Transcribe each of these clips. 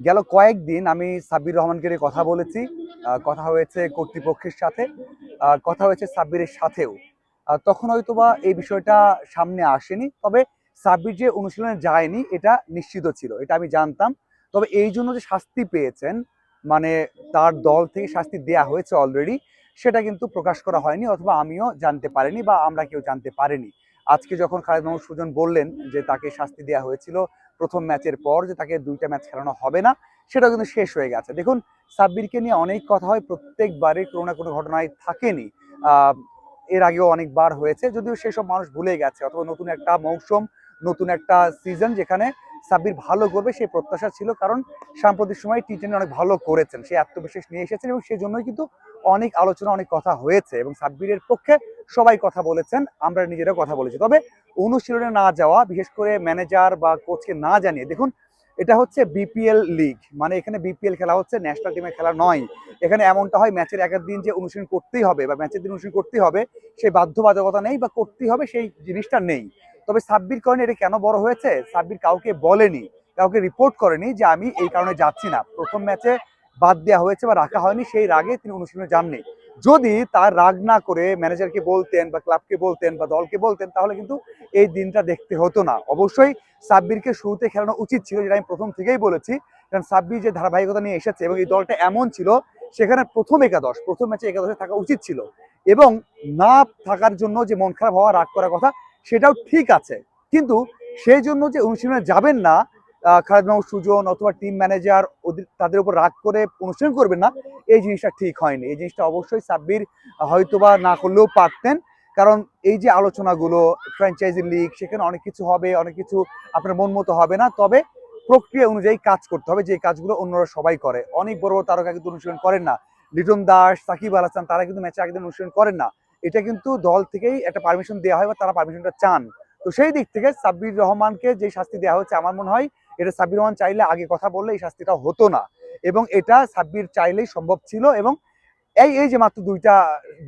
গেল কয়েকদিন আমি সাব্বির রহমানকে কথা বলেছি। কথা হয়েছে কর্তৃপক্ষের সাথে। কথা হয়েছে সাব্বিরের সাথেও। তখন হয়তোবা এই বিষয়টা সামনে আসেনি। তবে সাব্বির যে অনুশীলনে যায়নি, এটা নিশ্চিত ছিল, এটা আমি জানতাম। তবে এই জন্য যে শাস্তি পেয়েছেন মানে তার দল থেকে শাস্তি দেয়া হয়েছে অলরেডি সেটা কিন্তু প্রকাশ করা হয়নি অথবা আমিও জানতে পারিনি বা আমরা কেউ জানতে পারিনি। আজকে যখন খালেদ মাহমুদ সুজন বললেন যে তাকে শাস্তি দেওয়া হয়েছিল প্রথম ম্যাচের পর যে তাকে দুইটা ম্যাচ খেলানো হবে না সেটা কিন্তু শেষ হয়ে গেছে। দেখুন, সাব্বিরকে নিয়ে অনেক কথা হয় প্রত্যেকবারে কোনো না কোনো ঘটনায় থাকেনি। এর আগেও অনেকবার হয়েছে, যদিও সেসব মানুষ ভুলে গেছে, অথবা নতুন একটা মৌসুম, নতুন একটা সিজন যেখানে সাব্বির ভালো করবে, সেই প্রত্যাশা ছিল, কারণ সাম্প্রতিক সময় টি টেনে অনেক ভালো করেছেন। সে আত্মবিশ্বাস নিয়ে এসেছেন এবং সেই জন্যই কিন্তু অনেক আলোচনা, অনেক কথা হয়েছে এবং সাব্বিরের পক্ষে সবাই কথা বলেছেন, আমরা নিজেরাও কথা বলেছি। তবে অনুশীলনে না যাওয়া, বিশেষ করে ম্যানেজার বা কোচকে না জানিয়ে, দেখুন, এটা হচ্ছে বিপিএল লিগ মানে এখানে বিপিএল খেলা হচ্ছে ন্যাশনাল টিমের খেলা নয়। এখানে এমনটা হয় ম্যাচের এক এক দিন যে অনুশীলন করতেই হবে বা ম্যাচের দিন অনুশীলন করতেই হবে, সেই বাধ্যবাধকতা নেই বা করতেই হবে, সেই জিনিসটা নেই। তবে সাব্বির কারণে এটা কেন বড় হয়েছে? সাব্বির কাউকে বলেনি, কাউকে রিপোর্ট করেনি যে আমি এই কারণে যাচ্ছি না। প্রথম ম্যাচে বাদ দেওয়া হয়েছে বা রাখা হয়নি, সেই রাগে তিনি অনুশীলনে যাননি। যদি তার রাগ না করে ম্যানেজারকে বলতেন বা ক্লাবকে বলতেন বা দলকে বলতেন, তাহলে কিন্তু এই দিনটা দেখতে হতো না। অবশ্যই সাব্বিরকে শুরুতে খেলানো উচিত ছিল, যেটা আমি প্রথম থেকেই বলেছি। কারণ সাব্বির যে ধারাবাহিকতা নিয়ে এসেছে এবং এই দলটা এমন ছিল, সেখানে প্রথম একাদশ, প্রথম ম্যাচে একাদশে থাকা উচিত ছিল। এবং না থাকার জন্য যে মন খারাপ হওয়া, রাগ করার কথা, সেটাও ঠিক আছে। কিন্তু সেই জন্য যে অনুশীলনে যাবেন না খালেদ সুজন অথবা টিম ম্যানেজার তাদের উপর রাগ করে অনুশীলন করবেন না। এই জিনিসটা ঠিক হয়নি। এই জিনিসটা অবশ্যই সাব্বির হয়তোবা না করলেও পারতেন। কারণ এই যে আলোচনাগুলো ফ্র্যাঞ্চাইজি লিগ সেখানে অনেক কিছু হবে, অনেক কিছু আপনার মন মতো হবে না। তবে প্রক্রিয়া অনুযায়ী কাজ করতে হবে, যে কাজগুলো অন্যরা সবাই করে। অনেক বড় বড় তারকা কিন্তু অনুশীলন করেন না। লিটন দাস, সাকিব আল হাসান, তারা কিন্তু ম্যাচে আগের দিন অনুশীলন করেন না। এটা কিন্তু দল থেকেই একটা পারমিশন দেওয়া হয় বা তারা পারমিশনটা চান। তো সেই দিক থেকে সাব্বির রহমানকে যে শাস্তি দেওয়া হচ্ছে আমার মনে হয় এটা সাব্বির রহমান চাইলে আগে কথা বললে এই শাস্তিটা হতো না। এবং এটা সাব্বির চাইলেই সম্ভব ছিল এবং এই এই যে মাত্র দুইটা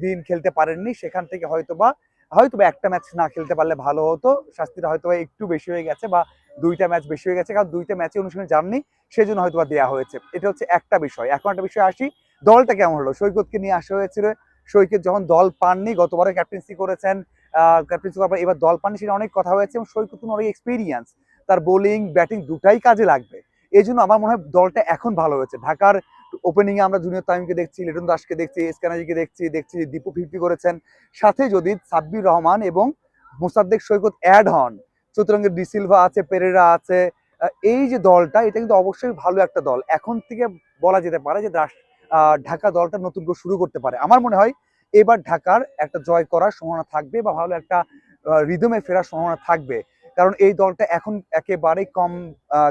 দিন খেলতে পারেননি, সেখান থেকে হয়তোবা হয়তোবা একটা ম্যাচ না খেলতে পারলে ভালো হতো। শাস্তিটা হয়তোবা একটু বেশি হয়ে গেছে বা দুইটা ম্যাচ বেশি হয়ে গেছে, কারণ দুইটা ম্যাচে অনুশীলনে যাননি সেই জন্য হয়তোবা দেওয়া হয়েছে। এটা হচ্ছে একটা বিষয়। এখন একটা বিষয় আসি। দলটা কেমন হলো? সৈকতকে নিয়ে আসা হয়েছিল। সৈকত যখন দল পাননি গতবারে ক্যাপ্টেন্সি করেছেন ক্যাপ্টেন্সি করার পর এবার দল পাননি, সেটা অনেক কথা হয়েছে এবং সৈকত কিন্তু অনেক এক্সপিরিয়েন্স তার বোলিং ব্যাটিং দুটাই কাজে লাগবে। এই জন্য আমার মনে হয় দলটা এখন ভালো হয়েছে। ঢাকার ওপেনিং এ আমরা জুনিয়র তামিমকে দেখছি, লিটন দাসকে দেখছি, এসকানাজিকে দেখছি দেখছি দীপু ফিফটি করেছেন। সাথে যদি সাব্বির রহমান এবং মোসাদ্দেক সৈকত অ্যাড হন চতুরঙ্গের ডিসিলভা আছে, পেরেরা আছে এই যে দলটা, এটা কিন্তু অবশ্যই ভালো একটা দল। এখন থেকে বলা যেতে পারে যে ঢাকা দলটা নতুন করে শুরু করতে পারে। আমার মনে হয় এবার ঢাকার একটা জয় করার সম্ভাবনা থাকবে বা ভালো একটা রিদমে ফেরার সম্ভাবনা থাকবে। কারণ এই দলটা এখন একেবারেই কম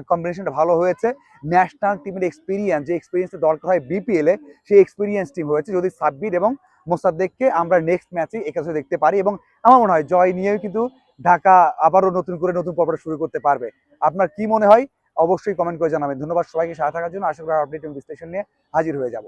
কম্বিনেশনটা ভালো হয়েছে। ন্যাশনাল টিমের এক্সপিরিয়েন্স যে এক্সপিরিয়েন্স দরকার হয় বিপিএল সেই এক্সপিরিয়েন্স টিম হয়েছে যদি সাব্বির এবং মোসাদ্দেককে আমরা নেক্সট ম্যাচে একাছে দেখতে পারি এবং আমার মনে হয় জয় নিয়েও কিন্তু ঢাকা আবারও নতুন করে নতুন পর্ব শুরু করতে পারবে। আপনার কি মনে হয়? অবশ্যই কমেন্ট করে জানাবেন। ধন্যবাদ সবাইকে সাথে থাকার জন্য। আশা করি আপডেট এবং বিশ্লেষণ নিয়ে হাজির হয়ে যাব।